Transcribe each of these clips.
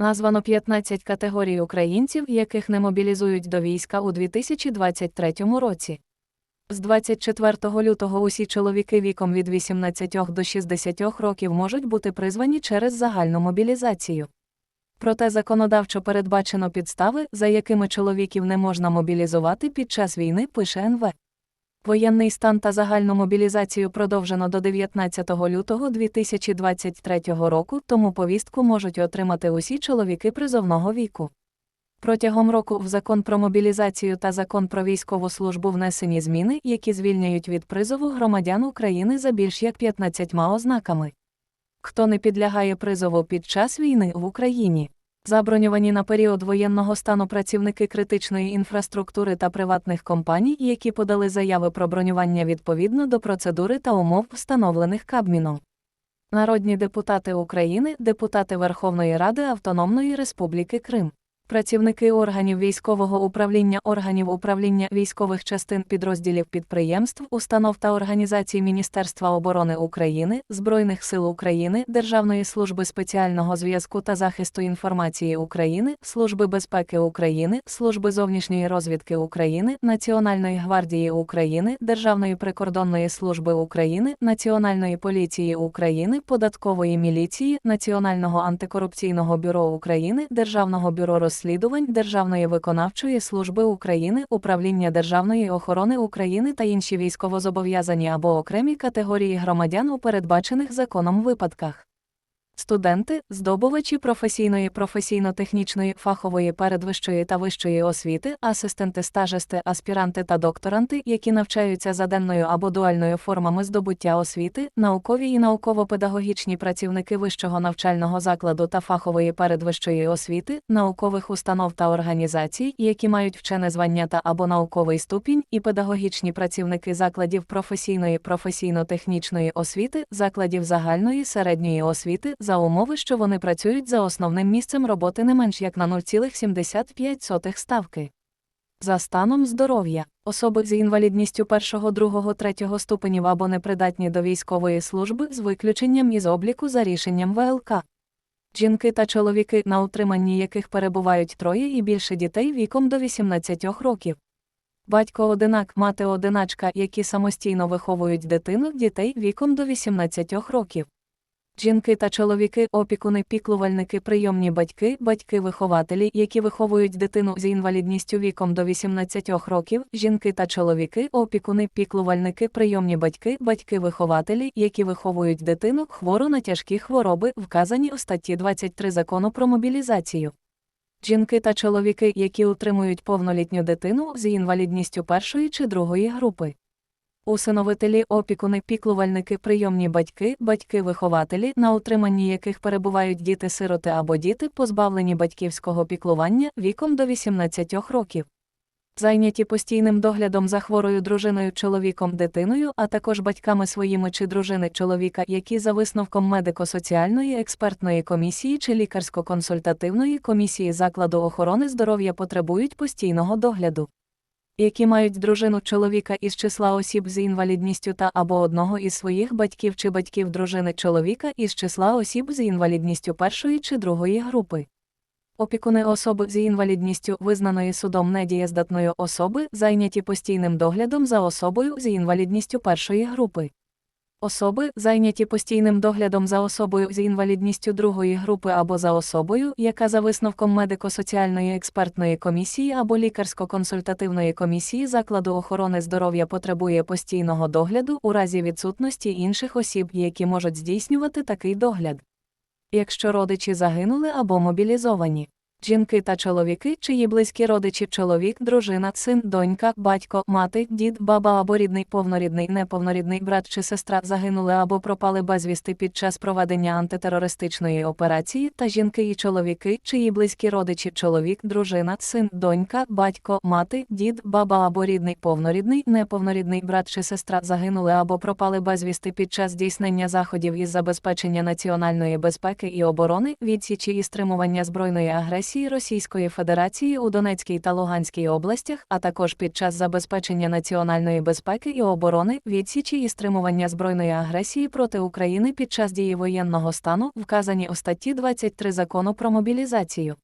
Названо 15 категорій українців, яких не мобілізують до війська у 2023 році. З 24 лютого усі чоловіки віком від 18 до 60 років можуть бути призвані через загальну мобілізацію. Проте законодавчо передбачено підстави, за якими чоловіків не можна мобілізувати під час війни, пише НВ. Воєнний стан та загальну мобілізацію продовжено до 19 лютого 2023 року, тому повістку можуть отримати усі чоловіки призовного віку. Протягом року в закон про мобілізацію та закон про військову службу внесені зміни, які звільняють від призову громадян України за більш як 15 ознаками. Хто не підлягає призову під час війни в Україні? Заброньовані на період воєнного стану працівники критичної інфраструктури та приватних компаній, які подали заяви про бронювання відповідно до процедури та умов, встановлених Кабміном. Народні депутати України, депутати Верховної Ради Автономної Республіки Крим. Працівники органів військового управління, органів управління військових частин підрозділів підприємств, установ та організацій Міністерства оборони України, Збройних сил України, Державної служби спеціального зв'язку та захисту інформації України, Служби безпеки України, Служби зовнішньої розвідки України, Національної гвардії України, Державної прикордонної служби України, Національної поліції України, Податкової міліції, Національного антикорупційного бюро України, Державного бюро розслідувань розслідувань Державної виконавчої служби України, Управління Державної охорони України та інші військовозобов'язані або окремі категорії громадян у передбачених законом випадках. Студенти, здобувачі професійної, професійно-технічної, фахової передвищої та вищої освіти, асистенти, стажисти, аспіранти та докторанти, які навчаються за денною або дуальною формами здобуття освіти, наукові і науково-педагогічні працівники вищого навчального закладу та фахової передвищої освіти, наукових установ та організацій, які мають вчене звання та або науковий ступінь, і педагогічні працівники закладів професійної, професійно-технічної освіти, закладів загальної середньої освіти за умови, що вони працюють за основним місцем роботи не менш як на 0,75 ставки. За станом здоров'я, особи з інвалідністю першого, другого, третього ступенів або непридатні до військової служби з виключенням із обліку за рішенням ВЛК. Жінки та чоловіки, на утриманні яких перебувають троє і більше дітей віком до 18 років. Батько одинак, мати одиначка, які самостійно виховують дитину, дітей віком до 18 років. Жінки та чоловіки, опікуни, піклувальники, прийомні батьки, батьки-вихователі, які виховують дитину з інвалідністю віком до 18 років, жінки та чоловіки, опікуни, піклувальники, прийомні батьки, батьки-вихователі, які виховують дитину хвору на тяжкі хвороби, вказані у статті 23 закону про мобілізацію. Жінки та чоловіки, які утримують повнолітню дитину з інвалідністю першої чи другої групи усиновителі, опікуни, піклувальники, прийомні батьки, батьки-вихователі, на утриманні яких перебувають діти-сироти або діти, позбавлені батьківського піклування віком до 18 років. Зайняті постійним доглядом за хворою дружиною чоловіком дитиною, а також батьками своїми чи дружини чоловіка, які за висновком медико-соціальної експертної комісії чи лікарсько-консультативної комісії закладу охорони здоров'я потребують постійного догляду які мають дружину чоловіка із числа осіб з інвалідністю та або одного із своїх батьків чи батьків дружини чоловіка із числа осіб з інвалідністю першої чи другої групи. Опікуни особи з інвалідністю, визнаної судом недієздатної особи, зайняті постійним доглядом за особою з інвалідністю першої групи. Особи, зайняті постійним доглядом за особою з інвалідністю другої групи або за особою, яка за висновком медико-соціальної експертної комісії або лікарсько-консультативної комісії закладу охорони здоров'я потребує постійного догляду у разі відсутності інших осіб, які можуть здійснювати такий догляд. Якщо родичі загинули або мобілізовані. Жінки та чоловіки, чиї близькі родичі, чоловік, дружина, син, донька, батько, мати, дід, баба або рідний, повнорідний, неповнорідний брат чи сестра загинули або пропали безвісти під час проведення антитерористичної операції, та жінки і чоловіки, чиї близькі родичі, чоловік, дружина, син, донька, батько, мати, дід, баба або рідний, повнорідний, неповнорідний брат чи сестра загинули або пропали безвісти під час здійснення заходів із забезпечення національної безпеки і оборони, відсічі і стримування збройної агресії агресії Російської Федерації у Донецькій та Луганській областях, а також під час забезпечення національної безпеки і оборони, відсічі і стримування збройної агресії проти України під час дії воєнного стану, вказані у статті 23 закону про мобілізацію.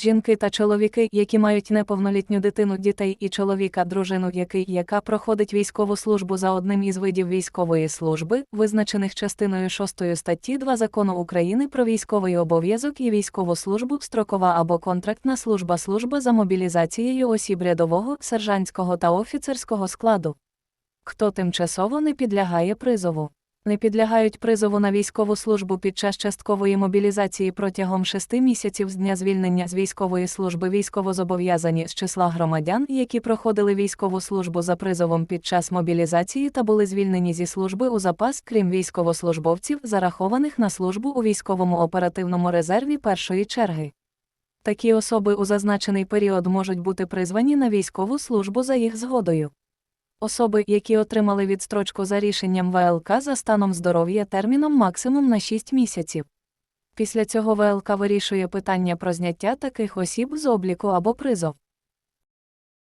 Жінки та чоловіки, які мають неповнолітню дитину дітей і чоловіка, дружину, який яка проходить військову службу за одним із видів військової служби, визначених частиною 6 статті 2 закону України про військовий обов'язок і військову службу, строкова або контрактна служба служба за мобілізацією осіб рядового, сержантського та офіцерського складу. Хто тимчасово не підлягає призову. Не підлягають призову на військову службу під час часткової мобілізації протягом шести місяців з дня звільнення з військової служби військовозобов'язані з числа громадян, які проходили військову службу за призовом під час мобілізації та були звільнені зі служби у запас, крім військовослужбовців, зарахованих на службу у військовому оперативному резерві першої черги. Такі особи у зазначений період можуть бути призвані на військову службу за їх згодою. Особи, які отримали відстрочку за рішенням ВЛК за станом здоров'я терміном максимум на 6 місяців. Після цього ВЛК вирішує питання про зняття таких осіб з обліку або призов.